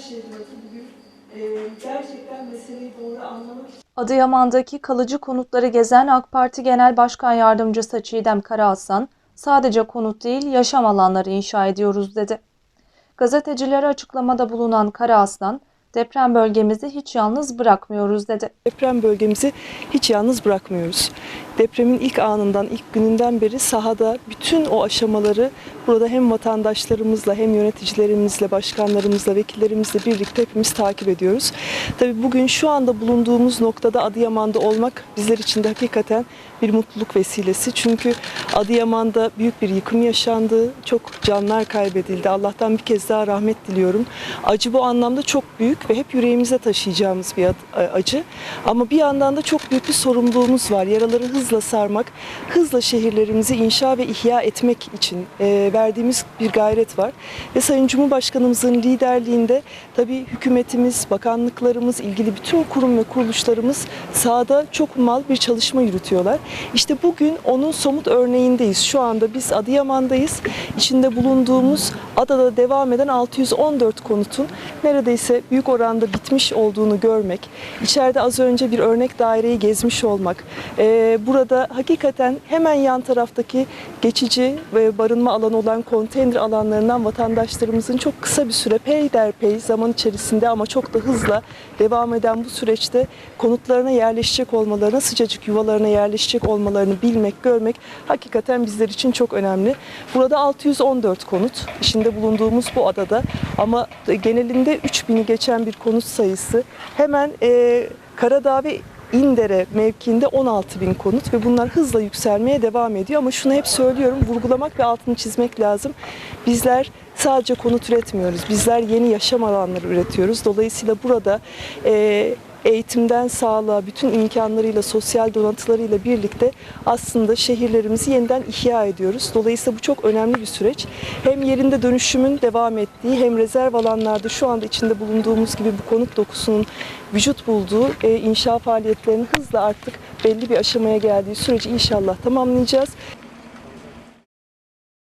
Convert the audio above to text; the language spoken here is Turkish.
şehirleri bugün e, gerçekten meseleyi doğru anlamak Adıyaman'daki kalıcı konutları gezen AK Parti Genel Başkan Yardımcısı Çiğdem Karahasan, sadece konut değil yaşam alanları inşa ediyoruz dedi. Gazetecilere açıklamada bulunan Karahasan, deprem bölgemizi hiç yalnız bırakmıyoruz dedi. Deprem bölgemizi hiç yalnız bırakmıyoruz. Depremin ilk anından, ilk gününden beri sahada bütün o aşamaları burada hem vatandaşlarımızla hem yöneticilerimizle, başkanlarımızla, vekillerimizle birlikte hepimiz takip ediyoruz. Tabii bugün şu anda bulunduğumuz noktada Adıyaman'da olmak bizler için de hakikaten bir mutluluk vesilesi. Çünkü Adıyaman'da büyük bir yıkım yaşandı, çok canlar kaybedildi. Allah'tan bir kez daha rahmet diliyorum. Acı bu anlamda çok büyük ve hep yüreğimize taşıyacağımız bir acı. Ama bir yandan da çok büyük bir sorumluluğumuz var. Yaraları hızla sarmak, hızla şehirlerimizi inşa ve ihya etmek için e, verdiğimiz bir gayret var. Ve Sayın Cumhurbaşkanımızın liderliğinde tabii hükümetimiz, bakanlıklarımız, ilgili bütün kurum ve kuruluşlarımız sahada çok mal bir çalışma yürütüyorlar. İşte bugün onun somut örneğindeyiz. Şu anda biz Adıyaman'dayız. İçinde bulunduğumuz adada devam eden 614 konutun neredeyse büyük oranda bitmiş olduğunu görmek, içeride az önce bir örnek daireyi gezmiş olmak, e, burada hakikaten hemen yan taraftaki geçici ve barınma alanı olan konteyner alanlarından vatandaşlarımızın çok kısa bir süre peyderpey zaman içerisinde ama çok da hızla devam eden bu süreçte konutlarına yerleşecek olmalarına, sıcacık yuvalarına yerleşecek olmalarını bilmek, görmek hakikaten bizler için çok önemli. Burada 614 konut içinde bulunduğumuz bu adada ama genelinde 3000'i geçen bir konut sayısı. Hemen e, Karadağ ve İndere mevkiinde 16 bin konut ve bunlar hızla yükselmeye devam ediyor. Ama şunu hep söylüyorum, vurgulamak ve altını çizmek lazım. Bizler sadece konut üretmiyoruz. Bizler yeni yaşam alanları üretiyoruz. Dolayısıyla burada e, eğitimden sağlığa, bütün imkanlarıyla, sosyal donatılarıyla birlikte aslında şehirlerimizi yeniden ihya ediyoruz. Dolayısıyla bu çok önemli bir süreç. Hem yerinde dönüşümün devam ettiği hem rezerv alanlarda şu anda içinde bulunduğumuz gibi bu konut dokusunun vücut bulduğu e, inşa faaliyetlerinin hızla artık belli bir aşamaya geldiği süreci inşallah tamamlayacağız.